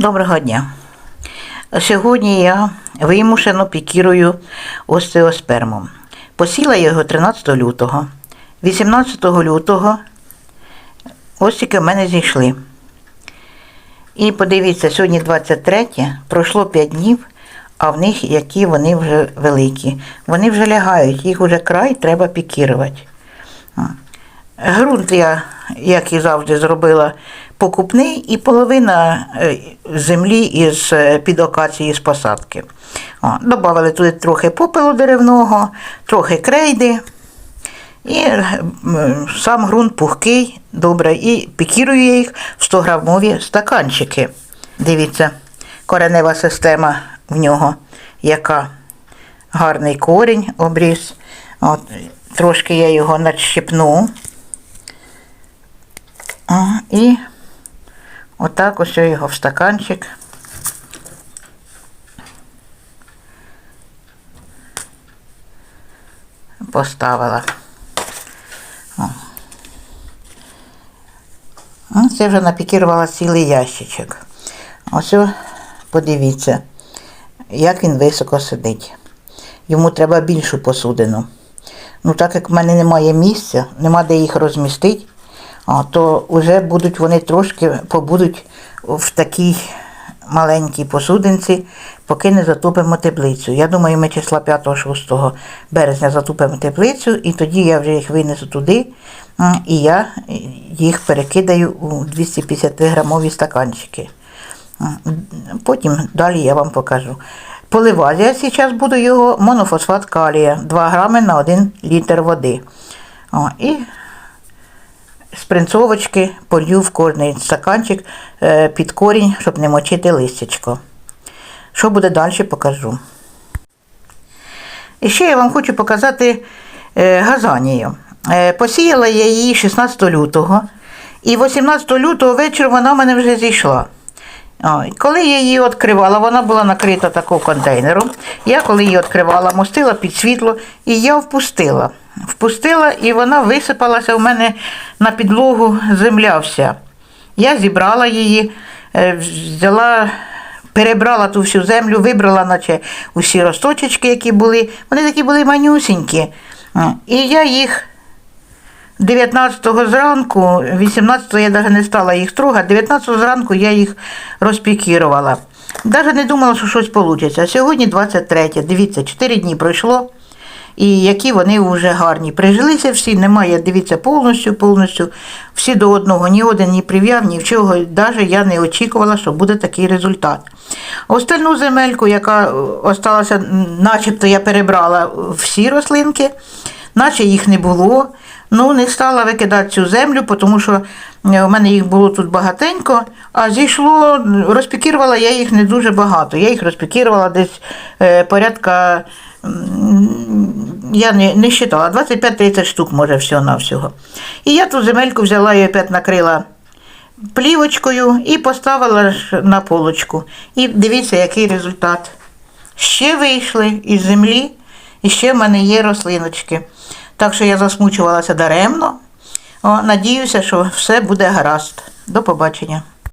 Доброго дня. Сьогодні я вимушено пікірую остеоспермом. Посіла його 13 лютого. 18 лютого ось тільки в мене зійшли. І подивіться, сьогодні 23, пройшло 5 днів, а в них які вони вже великі. Вони вже лягають, їх вже край треба пікірувати. Грунт я, як і завжди, зробила покупний і половина е, землі із е, під акації з посадки. О, Добавили туди трохи попелу деревного, трохи крейди. І е, сам ґрунт пухкий, добре, і пікірую я їх в 100 грамові стаканчики. Дивіться, коренева система в нього, яка гарний корінь обріз. От, трошки я його надщипну. І отак ось його в стаканчик. Поставила. О. Ну, Це вже напікірувала цілий ящичок. Ось подивіться, як він високо сидить. Йому треба більшу посудину. Ну, так як в мене немає місця, нема де їх розмістити, то вже будуть вони трошки побудуть в такій маленькій посудинці, поки не затопимо теплицю. Я думаю, ми числа 5-6 березня затопимо теплицю, і тоді я вже їх винесу туди, і я їх перекидаю у 250 грамові стаканчики. Потім далі я вам покажу. Поливати я зараз буду його монофосфат калія 2 грами на 1 літр води. О, і з принцовочки полью в кожний стаканчик е, під корінь, щоб не мочити листячко. Що буде далі, покажу. І ще я вам хочу показати е, газанію. Е, посіяла я її 16 лютого, і 18 лютого вечора вона в мене вже зійшла. Коли я її відкривала, вона була накрита такого контейнеру. Я коли її відкривала, мостила під світло, і я впустила. Впустила, і вона висипалася в мене на підлогу земля вся. Я зібрала її, е, взяла, перебрала ту всю землю, вибрала, наче усі росточечки, які були. Вони такі були манюсінькі. Е, І я їх 19-го зранку, 18-го я навіть не стала їх трогати, 19-го зранку я їх розпікірувала. Навіть не думала, що щось вийде. Сьогодні 23, дивіться, 4 дні пройшло. І які вони вже гарні. Прижилися всі, немає, дивіться, повністю, повністю. Всі до одного, ні один ні прив'яв, ні в чого. Навіть я не очікувала, що буде такий результат. Остальну земельку, яка е, осталася, начебто я перебрала всі рослинки, наче їх не було. Ну, не стала викидати цю землю, тому що е, у мене їх було тут багатенько, а зійшло, розпікірувала я їх не дуже багато. Я їх розпікірувала десь е, порядка, я не, не считала, 25-30 штук, може, всього-навсього. І я ту земельку взяла і опять накрила плівочкою і поставила на полочку. І дивіться, який результат. Ще вийшли із землі, і ще в мене є рослиночки. Так що я засмучувалася даремно. О, надіюся, що все буде гаразд. До побачення.